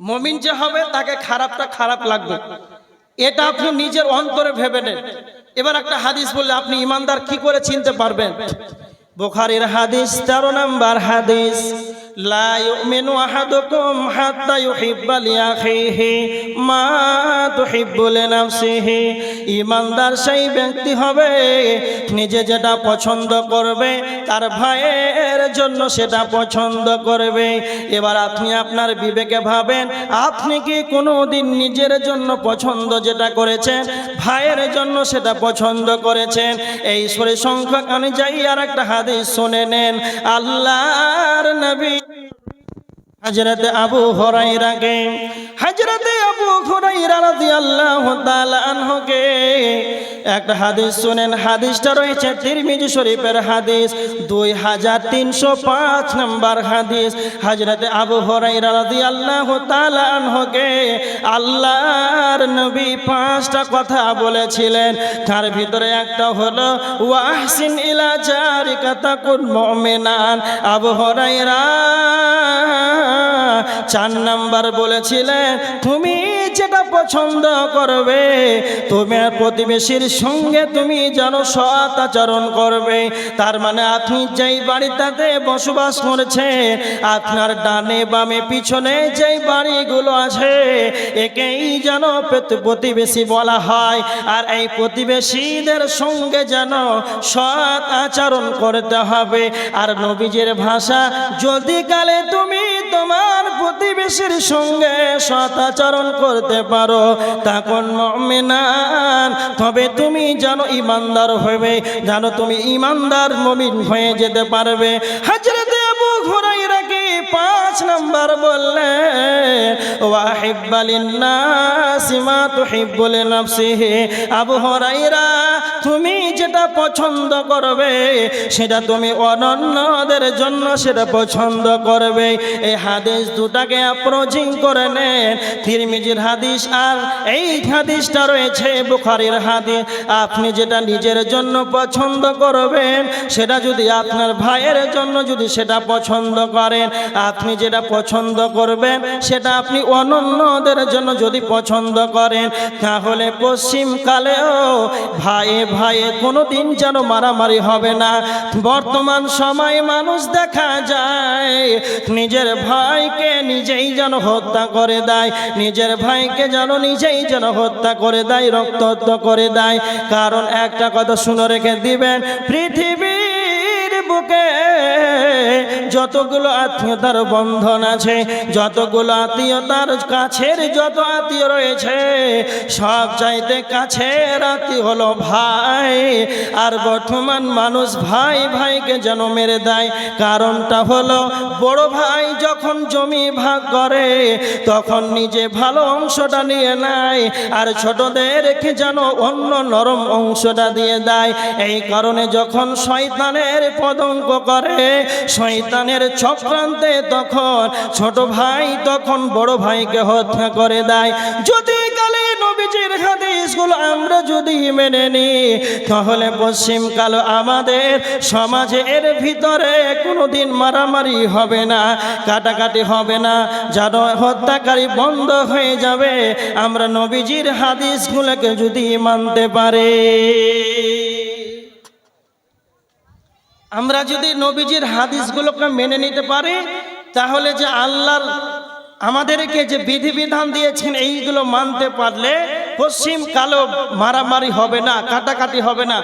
মমিন যে হবে, তাকে খারাপটা খারাপ লাগবে। এটা আপনি নিজের অন্তরে ভেবে নেন। এবার একটা হাদিস বললে, আপনি ইমানদার কি করে চিনতে পারবেন? বোখারের হাদিস তেরো নাম্বার হাদিস। ইমানদার সেই ব্যক্তি হবে, নিজে যেটা পছন্দ করবে, তার ভাইয়ের জন্য সেটা পছন্দ করবে। এবার আপনি আপনার বিবেকে ভাবেন, আপনি কি কোনো দিন নিজের জন্য পছন্দ যেটা করেছেন, ভাইয়ের জন্য সেটা পছন্দ করেছেন? এই সরে সংখ্যক অনুযায়ী আর একটা হাদিস শুনে নেন। আল্লাহর নবী হজরত আবু হরাইরাকে হজরত আবু হরাইরা রাদিয়াল্লাহু তাআলা আনহুকে একটা হাদিস শুনেন, হাদিসটা রয়েছে তিরমিজি শরীফের হাদিস, দুই হাজার তিনশো পাঁচ নম্বর হাদিস। হজরত আবু হরাইরা রাদিয়াল্লাহু তাআলা আনহুকে আল্লাহর নবী পাঁচটা কথা বলেছিলেন। তার ভিতরে একটা হলো, ওয়াহসিন ইলা জারিকা তাকুন মুমিনান। আবু হরাইরা চার নাম্বার বলেছিলেন, তুমি পছন্দ করবে। তোমার প্রতিবেশীর সঙ্গে তুমি যেন সৎ আচরণ করবে। তার মানে আপনি যেই বাড়িটাতে বসবাস করেছেন, আপনার ডানে বামে পিছনে যেই বাড়িগুলো আছে, একেই যেন প্রতিবেশী বলা হয়। আর এই প্রতিবেশীদের সঙ্গে যেন সৎ আচরণ করতে হবে। আর নবীজের ভাষা, যদি কালে তুমি তোমার প্রতিবেশীর সঙ্গে সৎ আচরণ করতে পারো তখন মমিনান? তবে তুমি যেন ইমানদার হবে যেন তুমি ইমানদার মমিন হয়ে যেতে পারবে। হাজরতে আবু ঘোরাইরাকে পাঁচ নাম্বার বললেন ওয়াহিব্বালিন্নাসিমা তুহিব্বুল নাফসিহি। আবু হরাইরা তুমি যেটা পছন্দ করবে, সেটা তুমি অনন্যদের জন্য সেটা পছন্দ করবে। এই হাদিস দুটাকে অ্যাপ্রোচিং করে নেন। তিরমিজির হাদিস আর এই হাদিসটা রয়েছে, বুখারির হাদিস। আপনি যেটা নিজের জন্য পছন্দ করবেন, সেটা যদি আপনার ভাইয়ের জন্য যদি সেটা পছন্দ করেন। আপনি যেটা পছন্দ করবেন, সেটা আপনি অনন্যদের জন্য যদি পছন্দ করেন, তাহলে পশ্চিমকালেও ভাইয়ে ভাইয়ে কোনো দিন যেন মারামারি হবে না। বর্তমান সময় মানুষ দেখা যায়, নিজের ভাইকে নিজেই যেন হত্যা করে দেয়, নিজের ভাইকে যেন নিজেই যেন হত্যা করে দেয় রক্ত করে দেয়। কারণ একটা কথা শুনে রেখে দিবেন পৃথিবীর বুকে যতগুলো আত্মীয়তার বন্ধন আছে, যতগুলো আত্মীয়তার কাছের যত আত্মীয় রয়েছে, সব চাইতে কাছের আত্মীয় হলো ভাই। আর বর্তমান মানুষ ভাই ভাইকে যেন মেরে দেয়, কারণটা হলো বড় ভাই যখন জমি ভাগ করে, তখন নিজে ভালো অংশটা নিয়ে নেয়, আর ছোটদের ছোটদেরকে যেন অন্য নরম অংশটা দিয়ে দেয়। এই কারণে যখন শয়তানের পদঙ্ক করে। শয়তানের চক্রান্তে তখন ছোট ভাই, তখন বড় ভাইকে হত্যা করে দেয়। যদি কালে নবীজির হাদিসগুলো আমরা যদি মেনে নিই তাহলে পশ্চিমকাল আমাদের সমাজে এর ভিতরে কোনোদিন মারামারি হবে না, কাটাকাটি হবে না। যেন হত্যাকারী বন্ধ হয়ে যাবে। আমরা নবীজির হাদিসগুলোকে যদি মানতে পারি। আমরা যদি নবীজির হাদিসগুলোকে মেনে নিতে পারি, তাহলে যে আল্লাহর আমাদেরকে যে বিধিবিধান দিয়েছেন, এইগুলো মানতে পারলে পশ্চিম কালো মারামারি হবে না, কাটাকাটি হবে না।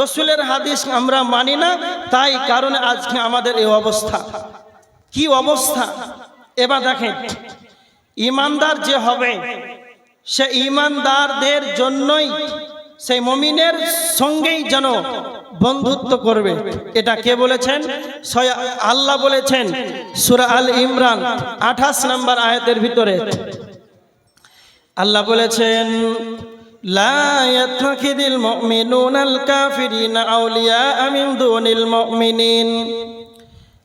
রসুলের হাদিস আমরা মানি না, তাই কারণে আজকে আমাদের এই অবস্থা। কি অবস্থা? এবার দেখেন, ইমানদার যে হবে, সে ইমানদারদের জন্যই, সেই মমিনের সঙ্গেই যেন বন্ধুত্ব করবে। এটা কে বলেছেন? আল্লাহ বলেছেন, সুরা আল ইমরান, আঠাশ নাম্বার আয়াতের ভিতরে। আল্লাহ বলেছেন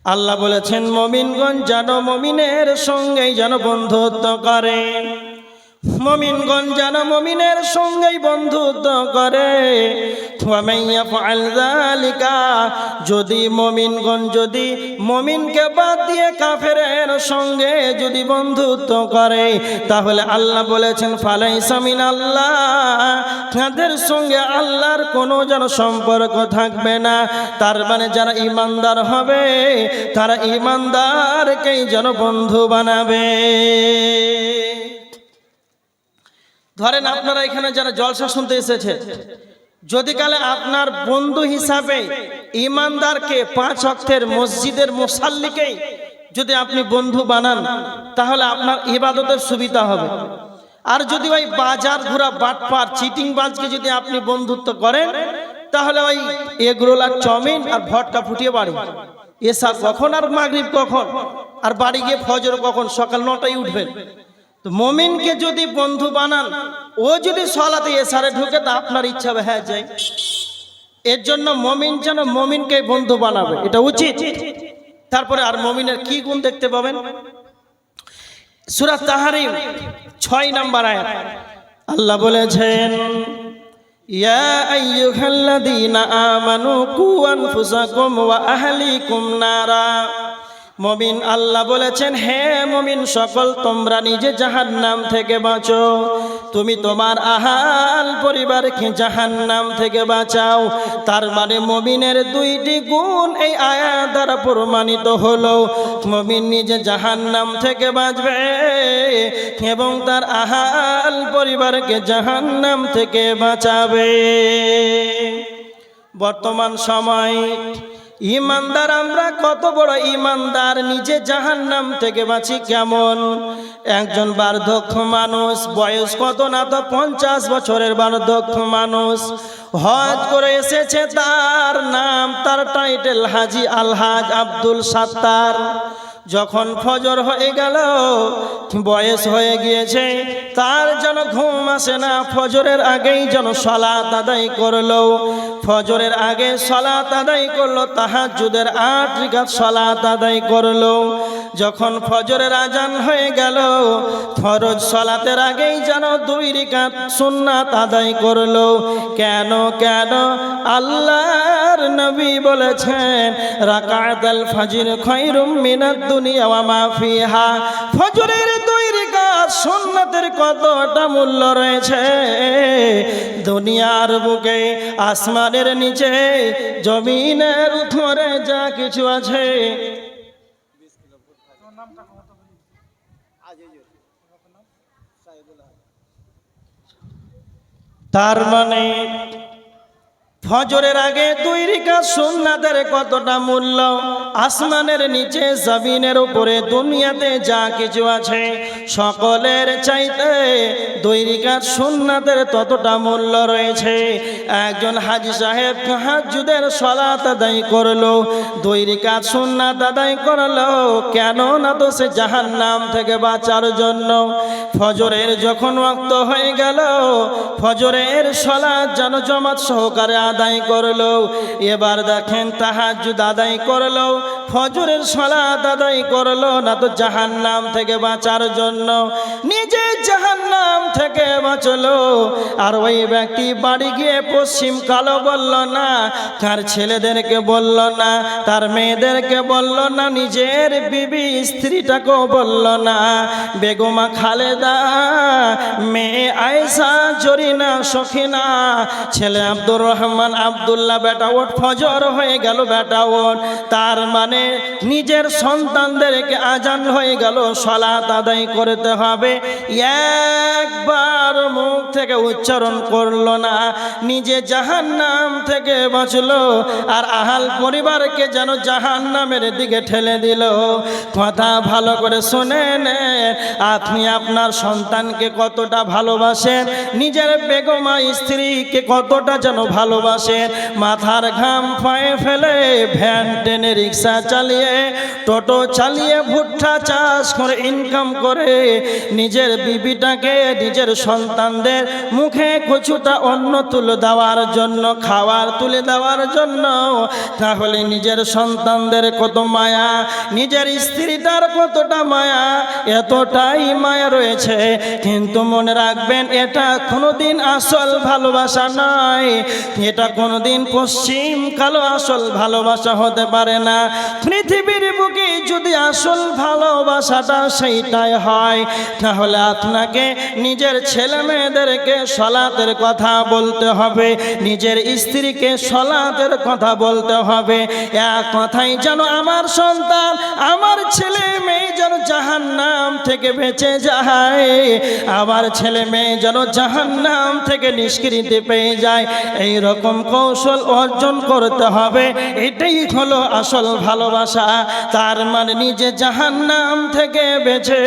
আল্লাহ বলেছেন মমিনগঞ্জ যেন মমিনের সঙ্গেই যেন বন্ধুত্ব করে। মমিনগণ যেন মমিনের সঙ্গেই বন্ধুত্ব করে যদি মমিনগণ যদি মমিনকে বাদ দিয়ে কাফেরের সঙ্গে যদি বন্ধুত্ব করে, তাহলে আল্লাহ বলেছেন, ফালাইসা সামিন আল্লাহ তাদের সঙ্গে আল্লাহর কোনো যেন সম্পর্ক থাকবে না। তার মানে যারা ইমানদার হবে, তারা ইমানদারকেই যেন বন্ধু বানাবে। ধরেন আপনারা এখানে যারা জলসা শুনতে এসেছে, যদি কালে আপনার বন্ধু হিসাবে ইমানদারকে পাঁচ অক্ষের মসজিদের মুসাল্লিকেই যদি আপনি বন্ধু বানান, তাহলে আপনার ইবাদতের সুবিধা হবে। আর যদি ওই বাজার ঘোরা বাটপার, চিটিং বাজকে যদি আপনি বন্ধুত্ব করেন, তাহলে ওই এগরোলা চাউমিন আর ভটকা ফুটিয়ে বাড়ি। এসা কখন আর মাগরিব কখন? আর বাড়ি গিয়ে ফজর কখন? সকাল নটায় উঠবেন। তো মমিনকে যদি বন্ধু বানান, ও যদি সলাতে এসারে ঢুকে, তা আপনার ইচ্ছা হবে হ্যাঁ যাই। এর জন্য মমিন যেন মমিনকে বন্ধু বানাবে, এটা উচিত। তারপরে আর মমিনের কি গুণ দেখতে পাবেন? সুরাত তাহারিম, ছয় নাম্বার আয়াত। আল্লাহ বলেছেন, ইয়া আমানু কু আনফুসাকুম ওয়া আহলিকুম নারা। মমিন আল্লাহ বলেছেন, হে মমিন সকল, তোমরা নিজে জাহান নাম থেকে বাঁচো। তুমি তোমার আহাল পরিবারকে জাহান নাম থেকে বাঁচাও। তার মানে মমিনের দুইটি গুণ এই আয়া দ্বারা প্রমাণিত হলো, মমিন নিজে জাহান নাম থেকে বাঁচবে এবং তার আহাল পরিবারকে জাহান নাম থেকে বাঁচাবে। বর্তমান সময় ইমানদার আমরা কত বড় ইমানদার, নিজে জাহান নাম থেকে বাঁচি কেমন? একজন বার্ধক্য মানুষ, বয়স কত না তো পঞ্চাশ বছরের বার্ধক্য মানুষ। হজ করে এসেছে তার নাম, তার টাইটেল হাজি আলহাজ আব্দুল সাত্তার। যখন ফজর হয়ে গেল, বয়স হয়ে গিয়েছে, তার যেন ঘুম আসে না। ফজরের আগেই যেন সলাত আদায় করল। ফজরের আগে সলাত আদায় করল তাহাজুদের আট রিকাত সলাত আদায় করল। যখন ফজরের আজান হয়ে গেল, ফরজ সলাতের আগেই যেন দুই রিকাত সুন্নাত আদায় করল। কেন কেন? আল্লাহর নবী বলেছেন, রাকাত আল ফাজির খৈরুম মিনাদ দুনিয়া ওয়া মা ফিহা। ফজরের দুই রিকাত সুন্নাতের কতটা মূল্য রয়েছে? দুনিয়ার বুকে, আসমানের নিচে, জমিনের উপরে যা কিছু আছে। তার মানে ফজরের আগে দুই রিকা কতটা মূল্য? আসমানের নিচে, জমিনের উপরে, দুনিয়াতে যা কিছু আছে, সকলের চাইতে দুই রিকা সুন্নাতের ততটা মূল্য রয়েছে। একজন হাজি সাহেব হাজুদের সলাত আদায় করল, দুই সুন্নাত আদায় করল কেন না তো সে জাহান নাম থেকে বাঁচার জন্য। ফজরের যখন ওয়াক্ত হয়ে গেল, ফজরের সলাৎ যেন জমাত সহকারে আদায় করল। এবার দেখেন তাহাজুদ আদায় করল, ফজরের সলা আদায় করল না তো জাহান নাম থেকে বাঁচার জন্য। নিজে জাহান নাম থেকে বাঁচলো। আর ওই ব্যক্তি বাড়ি গিয়ে পশ্চিম কালো বলল, না, তার ছেলেদেরকে বলল না, তার মেয়েদেরকে বলল না, নিজের বিবি স্ত্রীটাকেও বলল না। বেগমা খালেদা, মেয়ে আয়সা জরিনা, সখিনা, ছেলে আব্দুর রহমান, আব্দুল্লাহ, বেটা ওট, ফজর হয়ে গেল, বেটা ওট। তার মানে নিজের সন্তানদেরকে আজান হয়ে গেল, সলাত আদায় করতে হবে। একবার মুখ থেকে উচ্চারণ করল না, নিজে জাহান নাম থেকে বাঁচলো আর আহাল পরিবারকে যেন জাহান নামের দিকে ঠেলে দিল। কথা ভালো করে শোনে নেন আপনি আপনার সন্তানকে কতটা ভালোবাসেন, নিজের বেগমা স্ত্রীকে কতটা যেন ভালোবাসেন ভালোবাসেন মাথার ঘাম পায়ে ফেলে ভ্যান টেনে রিক্সা চালিয়ে, টোটো চালিয়ে, ভুট্টা চাষ করে ইনকাম করে, নিজের বিবিটাকে নিজের সন্তানদের মুখে কচুটা অন্য তুলে দেওয়ার জন্য খাবার তুলে দেওয়ার জন্য। তাহলে নিজের সন্তানদের কত মায়া, নিজের স্ত্রীটার কতটা মায়া, এতটাই মায়া রয়েছে। কিন্তু মনে রাখবেন, এটা কোনোদিন আসল ভালোবাসা নয়। এটা কোনোদিন পশ্চিম কালো আসল ভালোবাসা হতে পারে না। পৃথিবীর বুকে যদি আসল ভালোবাসাটা সেইটাই হয়, তাহলে আপনাকে নিজের ছেলে মেয়েদেরকে সলাতের কথা বলতে হবে, নিজের স্ত্রীকে সলাতের কথা বলতে হবে। এক কথাই যেন আমার সন্তান আমার ছেলে মেয়ে যেন জাহান নাম থেকে বেঁচে যায়, আমার ছেলে মেয়ে যেন জাহান নাম থেকে নিষ্কৃতি পেয়ে যায় এই রকম কৌশল অর্জন করতে হবে, এটাই হলো আসল ভালোবাসা। তার মানে নিজে জাহান নাম থেকে বেঁচে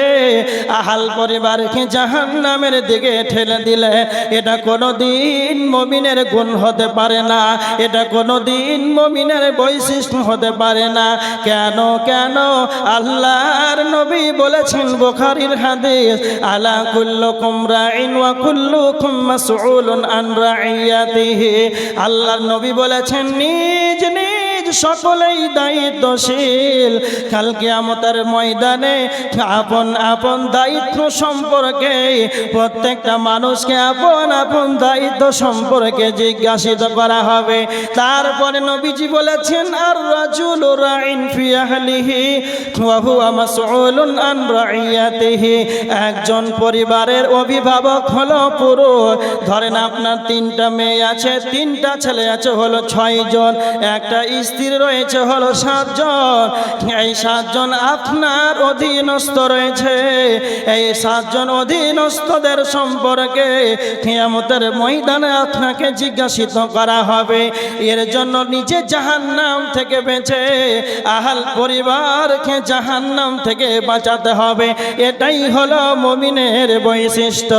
আহাল পরিবারকে জাহান নামের দিকে ঠেলে দিলে, এটা কোনো দিন মমিনের গুণ হতে পারে না, এটা কোনো দিন মমিনের বৈশিষ্ট্য হতে পারে না। কেন কেন? আল্লাহর নবী বলেছেন বুখারীর হাদিস, আলা কুল্লুকুম রাইন ওয়া কুল্লুকুম মাসউলুন আন রাইয়াতিহি। আল্লাহর নবী বলেছেন নিজ নিজ সকলেই দায়িত্বশীল। কাল কিয়ামতের ময়দানে আপন আপন দায়িত্ব সম্পর্কে প্রত্যেকটা মানুষকে আপন আপন দায়িত্ব সম্পর্কে জিজ্ঞাসিত করা হবে। তারপরে নবীজি বলেছেন আর রাজুল একজন পরিবারের অভিভাবক হলো পুরুষ। ধরেন আপনার তিনটা মেয়ে আছে, তিনটা ছেলে আছে, হলো ছয়জন একটা স্ত্রী রয়েছে হলো সাতজন। এই সাতজন আপনার অধীনস্থ রয়েছে। এই সাতজন অধীনস্থদের সম্পর্কে কিয়ামতের ময়দানে আপনাকে জিজ্ঞাসিত করা হবে। এর জন্য নিজে জাহান্নাম থেকে বেঁচে আহাল পরিবারকে জাহান্নাম থেকে বাঁচাতে হবে। এটাই হলো মমিনের বৈশিষ্ট্য।